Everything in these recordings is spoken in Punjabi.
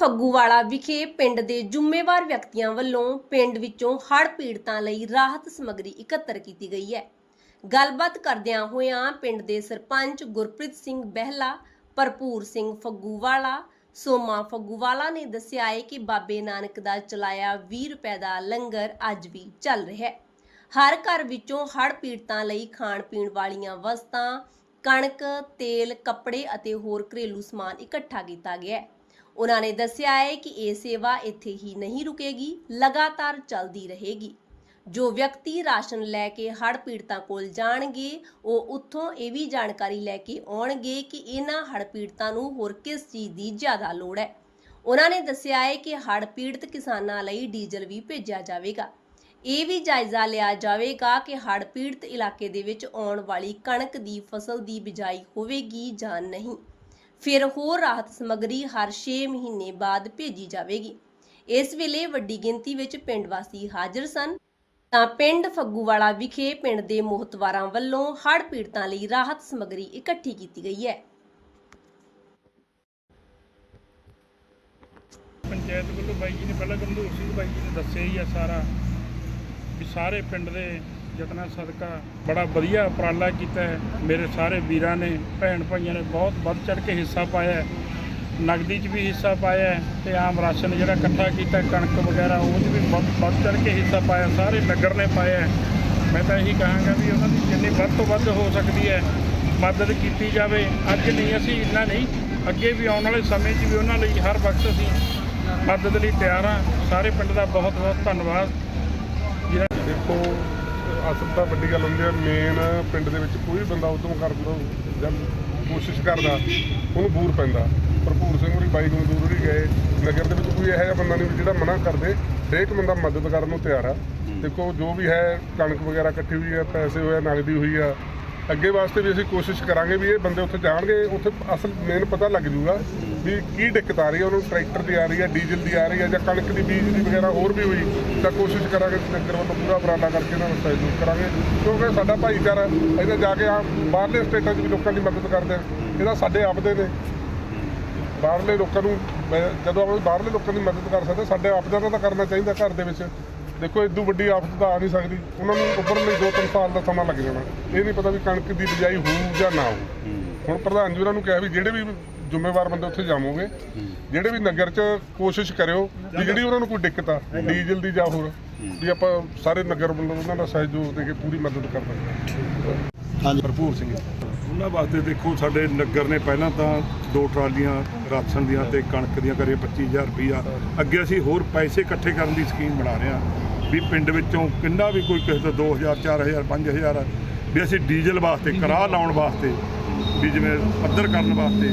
ਫੱਗੂਵਾਲਾ ਵਿਖੇ ਪਿੰਡ ਦੇ ਜ਼ਿੰਮੇਵਾਰ ਵਿਅਕਤੀਆਂ ਵੱਲੋਂ ਪਿੰਡ ਵਿੱਚੋਂ ਹੜ੍ਹ ਪੀੜਤਾਂ ਲਈ ਰਾਹਤ ਸਮੱਗਰੀ ਇਕੱਤਰ ਕੀਤੀ ਗਈ ਹੈ। ਗੱਲਬਾਤ ਕਰਦਿਆਂ ਹੋਇਆਂ ਪਿੰਡ ਦੇ ਸਰਪੰਚ ਗੁਰਪ੍ਰੀਤ ਸਿੰਘ ਬਹਿਲਾ, ਭਰਪੂਰ ਸਿੰਘ ਫੱਗੂਵਾਲਾ, ਸੋਮਾ ਫੱਗੂਵਾਲਾ ਨੇ ਦੱਸਿਆ ਹੈ ਕਿ ਬਾਬੇ ਨਾਨਕ ਦਾ ਚਲਾਇਆ 20 ਰੁਪਏ ਦਾ ਲੰਗਰ ਅੱਜ ਵੀ ਚੱਲ ਰਿਹਾ ਹੈ। ਹਰ ਘਰ ਵਿੱਚੋਂ ਹੜ੍ਹ ਪੀੜਤਾਂ ਲਈ ਖਾਣ ਪੀਣ ਵਾਲੀਆਂ ਵਸਤਾਂ, ਕਣਕ, ਤੇਲ, ਕੱਪੜੇ ਅਤੇ ਹੋਰ ਘਰੇਲੂ ਸਮਾਨ ਇਕੱਠਾ ਕੀਤਾ ਗਿਆ ਹੈ। ਉਹਨਾਂ ਨੇ ਦੱਸਿਆ ਹੈ ਕਿ ਇਹ ਸੇਵਾ ਇੱਥੇ ਹੀ ਨਹੀਂ ਰੁਕੇਗੀ, ਲਗਾਤਾਰ ਚੱਲਦੀ ਰਹੇਗੀ। ਜੋ ਵਿਅਕਤੀ ਰਾਸ਼ਨ ਲੈ ਕੇ ਹੜ੍ਹ ਪੀੜਤਾਂ ਕੋਲ ਜਾਣਗੇ, ਉਹ ਉੱਥੋਂ ਇਹ ਵੀ ਜਾਣਕਾਰੀ ਲੈ ਕੇ ਆਉਣਗੇ ਕਿ ਇਹਨਾਂ ਹੜ੍ਹ ਪੀੜਤਾਂ ਨੂੰ ਹੋਰ ਕਿਸ ਚੀਜ਼ ਦੀ ਜ਼ਿਆਦਾ ਲੋੜ ਹੈ। ਉਹਨਾਂ ਨੇ ਦੱਸਿਆ ਹੈ ਕਿ ਹੜ੍ਹ ਪੀੜਤ ਕਿਸਾਨਾਂ ਲਈ ਡੀਜ਼ਲ ਵੀ ਭੇਜਿਆ ਜਾਵੇਗਾ। ਇਹ ਵੀ ਜਾਇਜ਼ਾ ਲਿਆ ਜਾਵੇਗਾ ਕਿ ਹੜ੍ਹ ਪੀੜਤ ਇਲਾਕੇ ਦੇ ਵਿੱਚ ਆਉਣ ਵਾਲੀ ਕਣਕ ਦੀ ਫਸਲ ਦੀ ਬਿਜਾਈ ਹੋਵੇਗੀ ਜਾਂ ਨਹੀਂ। ਫਿਰ ਹੋਰ ਰਾਹਤ ਸਮੱਗਰੀ ਹਰ 6 ਮਹੀਨੇ ਬਾਅਦ ਭੇਜੀ ਜਾਵੇਗੀ। ਇਸ ਵੇਲੇ ਵੱਡੀ ਗਿਣਤੀ ਵਿੱਚ ਪਿੰਡ ਵਾਸੀ ਹਾਜ਼ਰ ਸਨ। ਤਾਂ ਪਿੰਡ ਫੱਗੂਵਾਲਾ ਵਿਖੇ ਪਿੰਡ ਦੇ ਮੋਹਤਵਾਰਾਂ ਵੱਲੋਂ ਹੜ੍ਹ ਪੀੜਤਾਂ ਲਈ ਰਾਹਤ ਸਮੱਗਰੀ ਇਕੱਠੀ ਕੀਤੀ ਗਈ ਹੈ। ਪੰਚਾਇਤ ਵੱਲੋਂ ਬਾਈ ਜੀ ਨੇ ਪਹਿਲਾਂ ਗੰਦੂਰ ਸਿੰਘ ਬਾਈ ਜੀ ਨੇ ਦੱਸਿਆ ਹੀ ਆ ਸਾਰਾ ਵੀ ਸਾਰੇ ਪਿੰਡ ਦੇ ਯਤਨਾਂ ਸਦਕਾ ਬੜਾ ਵਧੀਆ ਉਪਰਾਲਾ ਕੀਤਾ ਹੈ। ਮੇਰੇ ਸਾਰੇ ਵੀਰਾਂ ਨੇ, ਭੈਣ ਭਾਈਆਂ ਨੇ ਬਹੁਤ ਵੱਧ ਚੜ ਕੇ ਹਿੱਸਾ ਪਾਇਆ ਹੈ। ਨਗਦੀ 'ਚ ਵੀ ਹਿੱਸਾ ਪਾਇਆ ਹੈ ਤੇ ਆਮ ਰਾਸ਼ਨ ਜਿਹੜਾ ਇਕੱਠਾ ਕੀਤਾ ਕਣਕ ਵਗੈਰਾ ਉਹ 'ਚ ਵੀ ਵੱਧ ਵੱਧ ਚੜ ਕੇ ਹਿੱਸਾ ਪਾਇਆ ਸਾਰੇ ਨਗਰ ਨੇ ਪਾਇਆ ਮੈਂ ਤਾਂ ਇਹੀ ਕਹਾਂਗਾ ਵੀ ਉਹਨਾਂ ਦੀ ਜਿੰਨੀ ਵੱਧ ਤੋਂ ਵੱਧ ਹੋ ਸਕਦੀ ਹੈ, ਮਦਦ ਕੀਤੀ ਜਾਵੇ। ਅੱਜ ਨਹੀਂ, ਅਸੀਂ ਇੰਨਾ ਨਹੀਂ। ਅੱਗੇ ਵੀ ਆਉਣ ਵਾਲੇ ਸਮੇਂ 'ਚ ਵੀ ਉਹਨਾਂ ਲਈ ਹਰ ਵਕਤ ਅਸੀਂ ਮਦਦ ਲਈ ਤਿਆਰ ਹਾਂ। ਸਾਰੇ ਪਿੰਡ ਦਾ ਬਹੁਤ ਬਹੁਤ ਧੰਨਵਾਦ। ਜਿਹੜਾ ਦੇਖੋ ਅਸਲ ਤਾਂ ਵੱਡੀ ਗੱਲ ਹੁੰਦੀ ਹੈ ਮੇਨ ਪਿੰਡ ਦੇ ਵਿੱਚ ਕੋਈ ਬੰਦਾ ਉਦਮ ਕਰਦਾ ਜਾਂ ਕੋਸ਼ਿਸ਼ ਕਰਦਾ ਉਹਨੂੰ ਬੂਰ ਪੈਂਦਾ। ਭਰਪੂਰ ਸਿੰਘ ਹੋਰੀ ਬਾਈ ਨੂੰ ਦੂਰ ਹੀ ਗਏ। ਨਗਰ ਦੇ ਵਿੱਚ ਕੋਈ ਇਹੋ ਜਿਹਾ ਬੰਦਾ ਨਹੀਂ ਜਿਹੜਾ ਮਨਾ ਕਰਦੇ ਹਰੇਕ ਬੰਦਾ ਮਦਦ ਕਰਨ ਨੂੰ ਤਿਆਰ ਆ। ਦੇਖੋ ਜੋ ਵੀ ਹੈ ਕਣਕ ਵਗੈਰਾ ਇਕੱਠੀ ਹੋਈ ਹੈ ਪੈਸੇ ਹੋਇਆ ਨਗਦੀ ਹੋਈ ਆ ਅੱਗੇ ਵਾਸਤੇ ਵੀ ਅਸੀਂ ਕੋਸ਼ਿਸ਼ ਕਰਾਂਗੇ ਵੀ ਇਹ ਬੰਦੇ ਉੱਥੇ ਜਾਣਗੇ, ਉੱਥੇ ਅਸਲ ਮੇਨ ਪਤਾ ਲੱਗ ਜੂਗਾ ਵੀ ਕੀ ਦਿੱਕਤ ਆ ਰਹੀ ਹੈ ਉਹਨੂੰ ਟਰੈਕਟਰ ਦੀ ਆ ਰਹੀ ਹੈ ਡੀਜ਼ਲ ਦੀ ਆ ਰਹੀ ਹੈ ਜਾਂ ਕਣਕ ਦੀ ਬੀਜ ਦੀ ਵਗੈਰਾ ਹੋਰ ਵੀ ਹੋਈ, ਤਾਂ ਕੋਸ਼ਿਸ਼ ਕਰਾਂਗੇ ਕਿ ਨਗਰ ਵੱਲੋਂ ਪੂਰਾ ਉਪਰਾਲਾ ਕਰਕੇ ਇਹਨਾਂ ਨੂੰ ਸਹਿਯੋਗ ਕਰਾਂਗੇ, ਕਿਉਂਕਿ ਸਾਡਾ ਭਾਈਚਾਰਾ ਇਹਦੇ ਜਾ ਕੇ ਆ ਬਾਹਰਲੇ ਸਟੇਟਾਂ 'ਚ ਵੀ ਲੋਕਾਂ ਦੀ ਮਦਦ ਕਰਦੇ ਆ, ਇਹਦਾ ਸਾਡੇ ਆਪਦੇ ਨੇ। ਬਾਹਰਲੇ ਲੋਕਾਂ ਨੂੰ ਜਦੋਂ ਆਪਾਂ ਬਾਹਰਲੇ ਲੋਕਾਂ ਦੀ ਮਦਦ ਕਰ ਸਕਦੇ, ਸਾਡੇ ਆਪਦਿਆਂ ਦਾ ਤਾਂ ਕਰਨਾ ਚਾਹੀਦਾ ਘਰ ਦੇ ਵਿੱਚ। ਦੇਖੋ ਇਦੋਂ ਵੱਡੀ ਆਫਤ ਤਾਂ ਆ ਨਹੀਂ ਸਕਦੀ। ਉਹਨਾਂ ਨੂੰ ਉੱਭਰਨ ਲਈ 2-3 ਸਾਲ ਦਾ ਸਮਾਂ ਲੱਗ ਜਾਣਾ। ਇਹ ਨਹੀਂ ਪਤਾ ਵੀ ਕਣਕ ਦੀ ਬਿਜਾਈ ਹੋਊ ਜਾਂ ਨਾ ਹੋਊ। ਹੁਣ ਪ੍ਰਧਾਨ ਜੀ ਉਹਨਾਂ ਨੂੰ ਕਿਹਾ ਵੀ ਜਿਹੜੇ ਵੀ ਜ਼ਿੰਮੇਵਾਰ ਬੰਦੇ ਉੱਥੇ ਜਾਵੋਗੇ ਜਿਹੜੇ ਵੀ ਨਗਰ 'ਚ ਕੋਸ਼ਿਸ਼ ਕਰਿਓ ਵੀ ਜਿਹੜੀ ਉਹਨਾਂ ਨੂੰ ਕੋਈ ਦਿੱਕਤ ਆ ਡੀਜ਼ਲ ਦੀ ਜਾਂ ਹੋਰ ਵੀ ਆਪਾਂ ਸਾਰੇ ਨਗਰ ਵੱਲੋਂ ਉਹਨਾਂ ਦਾ ਸਹਿਯੋਗ ਦੇ ਕੇ ਪੂਰੀ ਮਦਦ ਕਰ ਦਾਂਗੇ ਭਰਪੂਰ ਸਿੰਘ ਉਹਨਾਂ ਵਾਸਤੇ ਦੇਖੋ ਸਾਡੇ ਨਗਰ ਨੇ ਪਹਿਲਾਂ ਤਾਂ ਦੋ ਟਰਾਲੀਆਂ ਰਾਸ਼ਨ ਦੀਆਂ ਤੇ ਕਣਕ ਦੀਆਂ ਕਰੇ 25000 ਰੁਪਈਆ। ਅੱਗੇ ਅਸੀਂ ਹੋਰ ਪੈਸੇ ਇਕੱਠੇ ਕਰਨ ਦੀ ਸਕੀਮ ਬਣਾ ਰਹੇ ਹਾਂ ਵੀ ਪਿੰਡ ਵਿੱਚੋਂ ਕਿੰਨਾ ਵੀ ਕੋਈ ਕਿਸੇ ਤੋਂ 2000 4000 5000 ਵੀ ਅਸੀਂ ਡੀਜ਼ਲ ਵਾਸਤੇ, ਕਰਾਹ ਲਾਉਣ ਵਾਸਤੇ, ਵੀ ਜਿਵੇਂ ਪੱਧਰ ਕਰਨ ਵਾਸਤੇ,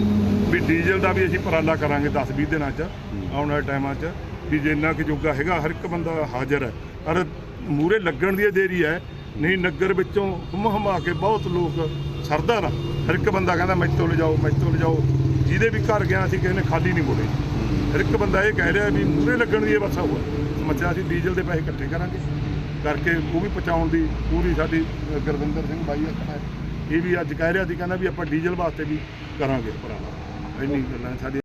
ਵੀ ਡੀਜ਼ਲ ਦਾ ਵੀ ਅਸੀਂ ਉਪਰਾਲਾ ਕਰਾਂਗੇ 10 20 ਦਿਨਾਂ 'ਚ, ਆਉਣ ਵਾਲੇ ਟਾਈਮਾਂ 'ਚ, ਵੀ ਜਿੰਨਾ ਇੰਨਾ ਕੁ ਜੋਗਾ ਹੈਗਾ ਹਰ ਇੱਕ ਬੰਦਾ ਹਾਜ਼ਰ ਹੈ। ਪਰ ਮੂਰੇ ਲੱਗਣ ਦੀ ਦੇਰੀ ਹੈ ਨਹੀਂ, ਨਗਰ ਵਿੱਚੋਂ ਹਮ ਹਮਾ ਕੇ ਬਹੁਤ ਲੋਕ ਸਰਦਾ ਨਾ। ਹਰ ਇੱਕ ਬੰਦਾ ਕਹਿੰਦਾ ਮੈਥੋਂ ਲਿਜਾਓ ਮੈਥੋਂ ਲਿਜਾਓ। ਜਿਹਦੇ ਵੀ ਘਰ ਗਿਆ ਸੀ ਕਿਸੇ ਨੇ ਖਾਲੀ ਨਹੀਂ ਮੋੜੇ। ਹਰ ਇੱਕ ਬੰਦਾ ਇਹ ਕਹਿ ਰਿਹਾ ਵੀ ਮੂਰੇ ਲੱਗਣ ਦੀ ਇਹ ਬਸ ਹੋਆ ਮੱਚਾ ਅਸੀਂ ਡੀਜ਼ਲ ਦੇ ਪੈਸੇ ਇਕੱਠੇ ਕਰਾਂਗੇ। ਕਰਕੇ ਉਹ ਵੀ ਪਹੁੰਚਾਉਣ ਦੀ ਪੂਰੀ ਸਾਡੀ ਗੁਰਵਿੰਦਰ ਸਿੰਘ ਬਾਈ ਆਖਣਾ ਇਹ ਵੀ ਅੱਜ ਕਹਿ ਰਿਹਾ ਸੀ, ਕਹਿੰਦਾ ਵੀ ਆਪਾਂ ਡੀਜ਼ਲ ਵਾਸਤੇ ਵੀ ਕਰਾਂਗੇ ਭਰਾਵਾ। ਇੰਨੀ ਗੱਲਾਂ ਸਾਡੀ